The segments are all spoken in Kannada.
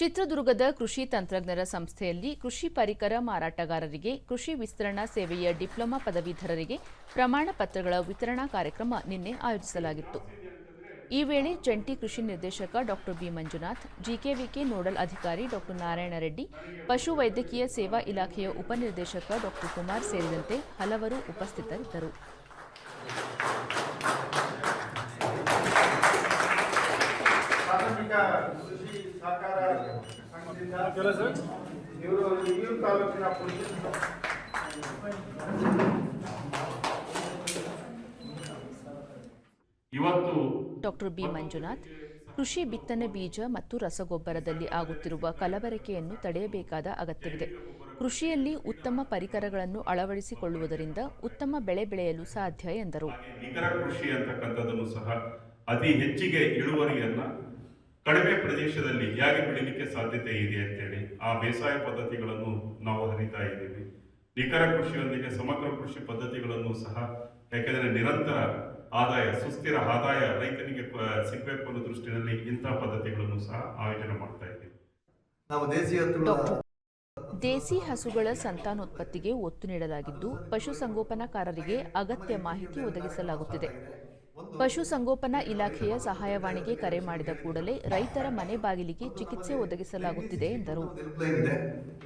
ಚಿತ್ರದುರ್ಗದ ಕೃಷಿ ತಂತ್ರಜ್ಞರ ಸಂಸ್ಥೆಯಲ್ಲಿ ಕೃಷಿ ಪರಿಕರ ಮಾರಾಟಗಾರರಿಗೆ, ಕೃಷಿ ವಿಸ್ತರಣಾ ಸೇವೆಯ ಡಿಪ್ಲೊಮಾ ಪದವೀಧರರಿಗೆ ಪ್ರಮಾಣ ಪತ್ರಗಳ ವಿತರಣಾ ಕಾರ್ಯಕ್ರಮ ನಿನ್ನೆ ಆಯೋಜಿಸಲಾಗಿತ್ತು. ಈ ವೇಳೆ ಜಂಟಿ ಕೃಷಿ ನಿರ್ದೇಶಕ doctor B Manjunath GKVK nodal ಅಧಿಕಾರಿ ಡಾಕ್ಟರ್ ನಾರಾಯಣ ರೆಡ್ಡಿ ಪಶು ವೈದ್ಯಕೀಯ ಸೇವಾ ಇಲಾಖೆಯ ಉಪನಿರ್ದೇಶಕ ಡಾಕ್ಟರ್ ಕುಮಾರ್ ಸೇರಿದಂತೆ ಹಲವರು ಉಪಸ್ಥಿತರಿದ್ದರು. ಪ್ರಾಥಮಿಕ ಕೃಷಿ ಸಹಕಾರ ಸಂಘದಿಂದ ಇವರು ಹಿರಿಯೂರು ತಾಲೂಕಿನ ಇವತ್ತು ಡಾಕ್ಟರ್ ಬಿ ಮಂಜುನಾಥ್ ಕೃಷಿ ಬಿತ್ತನೆ ಬೀಜ ಮತ್ತು ರಸಗೊಬ್ಬರದಲ್ಲಿ ಆಗುತ್ತಿರುವ ಕಲಬೆರಕೆಯನ್ನು ತಡೆಯಬೇಕಾದ ಅಗತ್ಯವಿದೆ. ಕೃಷಿಯಲ್ಲಿ ಉತ್ತಮ ಪರಿಕರಗಳನ್ನು ಅಳವಡಿಸಿಕೊಳ್ಳುವುದರಿಂದ ಉತ್ತಮ ಬೆಳೆ ಬೆಳೆಯಲು ಸಾಧ್ಯ ಎಂದರು. ನಿಖರ ಕೃಷಿ ಅಂತಕ್ಕಂಥದ್ದನ್ನು ಸಹ ಅತಿ ಹೆಚ್ಚಿಗೆ ಇಳುವರಿಯನ್ನ ಕಡಿಮೆ ಪ್ರದೇಶದಲ್ಲಿ ಹೇಗೆ ಬೆಳಿಲಿಕ್ಕೆ ಸಾಧ್ಯತೆ ಇದೆ ಅಂತೇಳಿ ಆ ಬೇಸಾಯ ಪದ್ಧತಿಗಳನ್ನು ನಾವು ಹರಿತಾ ಇದ್ದೀವಿ. ನಿಖರ ಕೃಷಿಯೊಂದಿಗೆ ಸಮಗ್ರ ಕೃಷಿ ಪದ್ಧತಿಗಳನ್ನು ಸಹ ಯಾಕೆಂದರೆ ನಿರಂತರ ಆದಾಯ ಸುಸ್ಥಿರ ಆದಾಯ ರೈತನಿಗೆ ಸಿಗಬೇಕು ಅನ್ನೋ ದೃಷ್ಟಿಯಲ್ಲಿ ಇಂತಹ ಪದ್ಧತಿಗಳನ್ನು ಸಹ ಆಯೋಜನೆ ಮಾಡ್ತಾ ಇದ್ದೀವಿ. ನಾವು ದೇಸಿ ಹಸುಗಳ ಸಂತಾನೋತ್ಪತ್ತಿಗೆ ಒತ್ತು ನೀಡಲಾಗಿದ್ದು ಪಶುಸಂಗೋಪನಾಕಾರರಿಗೆ ಅಗತ್ಯ ಮಾಹಿತಿ ಒದಗಿಸಲಾಗುತ್ತಿದೆ. ಪಶುಸಂಗೋಪನಾ ಇಲಾಖೆಯ ಸಹಾಯವಾಣಿಗೆ ಕರೆ ಮಾಡಿದ ಕೂಡಲೇ ರೈತರ ಮನೆ ಬಾಗಿಲಿಗೆ ಚಿಕಿತ್ಸೆ ಒದಗಿಸಲಾಗುತ್ತಿದೆ ಎಂದರು.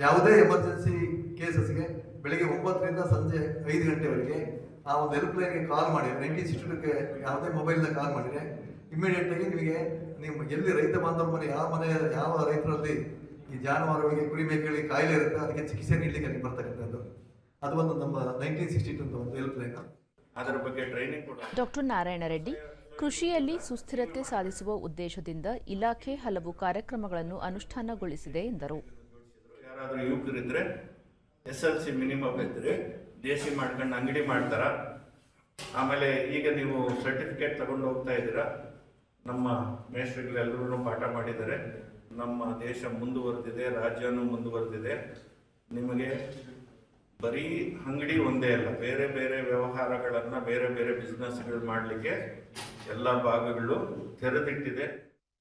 ಯಾವುದೇ ಎಮರ್ಜೆನ್ಸಿ ಕೇಸಸ್ಗೆ ಬೆಳಿಗ್ಗೆ ಒಂಬತ್ತರಿಂದ ಸಂಜೆ ಐದು ಗಂಟೆವರೆಗೆ ಆ ಒಂದು ಹೆಲ್ಪ್ಲೈನ್ಗೆ ಕಾಲ್ ಮಾಡಿ ನೈನ್ಟೀನ್ ಸಿಕ್ಸ್ಟಿಗೆ ಯಾವುದೇ ಮೊಬೈಲ್ನ ಕಾಲ್ ಮಾಡಿದರೆ ಇಮಿಡಿಯೇಟ್ ಆಗಿ ನಿಮಗೆ ನಿಮ್ಮ ಎಲ್ಲಿ ರೈತ ಬಾಂಧವ ಮನೆ ಯಾವ ಮನೆ ಯಾವ ರೈತರಲ್ಲಿ ಈ ಜಾನುವಾರುಗಳಿಗೆ ಕುರಿ ಮೇಕೆಗಳಿಗೆ ಕಾಯಿಲೆ ಇರುತ್ತೆ ಅದಕ್ಕೆ ಚಿಕಿತ್ಸೆ ನೀಡಲಿಕ್ಕೆ ಅಲ್ಲಿ ಬರ್ತಕ್ಕಂಥದ್ದು. ಅದು ಒಂದು ನಮ್ಮ ನೈನ್ಟೀನ್ ಸಿಕ್ಸ್ಟಿ ಟು ಒಂದು ಹೆಲ್ಪ್ಲೈನ್ ಅದರ ಬಗ್ಗೆ ಟ್ರೈನಿಂಗ್ ಡಾಕ್ಟರ್ ನಾರಾಯಣ ರೆಡ್ಡಿ ಕೃಷಿಯಲ್ಲಿ ಸುಸ್ಥಿರತೆ ಸಾಧಿಸುವ ಉದ್ದೇಶದಿಂದ ಇಲಾಖೆ ಹಲವು ಕಾರ್ಯಕ್ರಮಗಳನ್ನು ಅನುಷ್ಠಾನಗೊಳಿಸಿದೆ ಎಂದರು. ಯಾರಾದರೂ ಯುವಕರಿದ್ರೆ ಎಸ್ ಎಲ್ ಸಿ ಮಿನಿಮಮ್ ಇದ್ರೆ ದೇಸಿ ಮಾಡ್ಕೊಂಡು ಅಂಗಡಿ ಮಾಡ್ತಾರ. ಆಮೇಲೆ ಈಗ ನೀವು ಸರ್ಟಿಫಿಕೇಟ್ ತಗೊಂಡು ಹೋಗ್ತಾ ಇದ್ದೀರಾ. ನಮ್ಮ ಮೇಸ್ಟ್ರಿಗಳೆಲ್ಲರೂ ಪಾಠ ಮಾಡಿದ್ದಾರೆ. ನಮ್ಮ ದೇಶ ಮುಂದುವರೆದಿದೆ ರಾಜ್ಯನೂ ಮುಂದುವರೆದಿದೆ. ನಿಮಗೆ ಬರೀ ಅಂಗಡಿ ಒಂದೇ ಅಲ್ಲ ಬೇರೆ ಬೇರೆ ವ್ಯವಹಾರಗಳನ್ನು ಬೇರೆ ಬೇರೆ ಬಿಸ್ನೆಸ್ಗಳು ಮಾಡಲಿಕ್ಕೆ ಎಲ್ಲ ಭಾಗಗಳು ತೆರೆದಿಟ್ಟಿದೆ.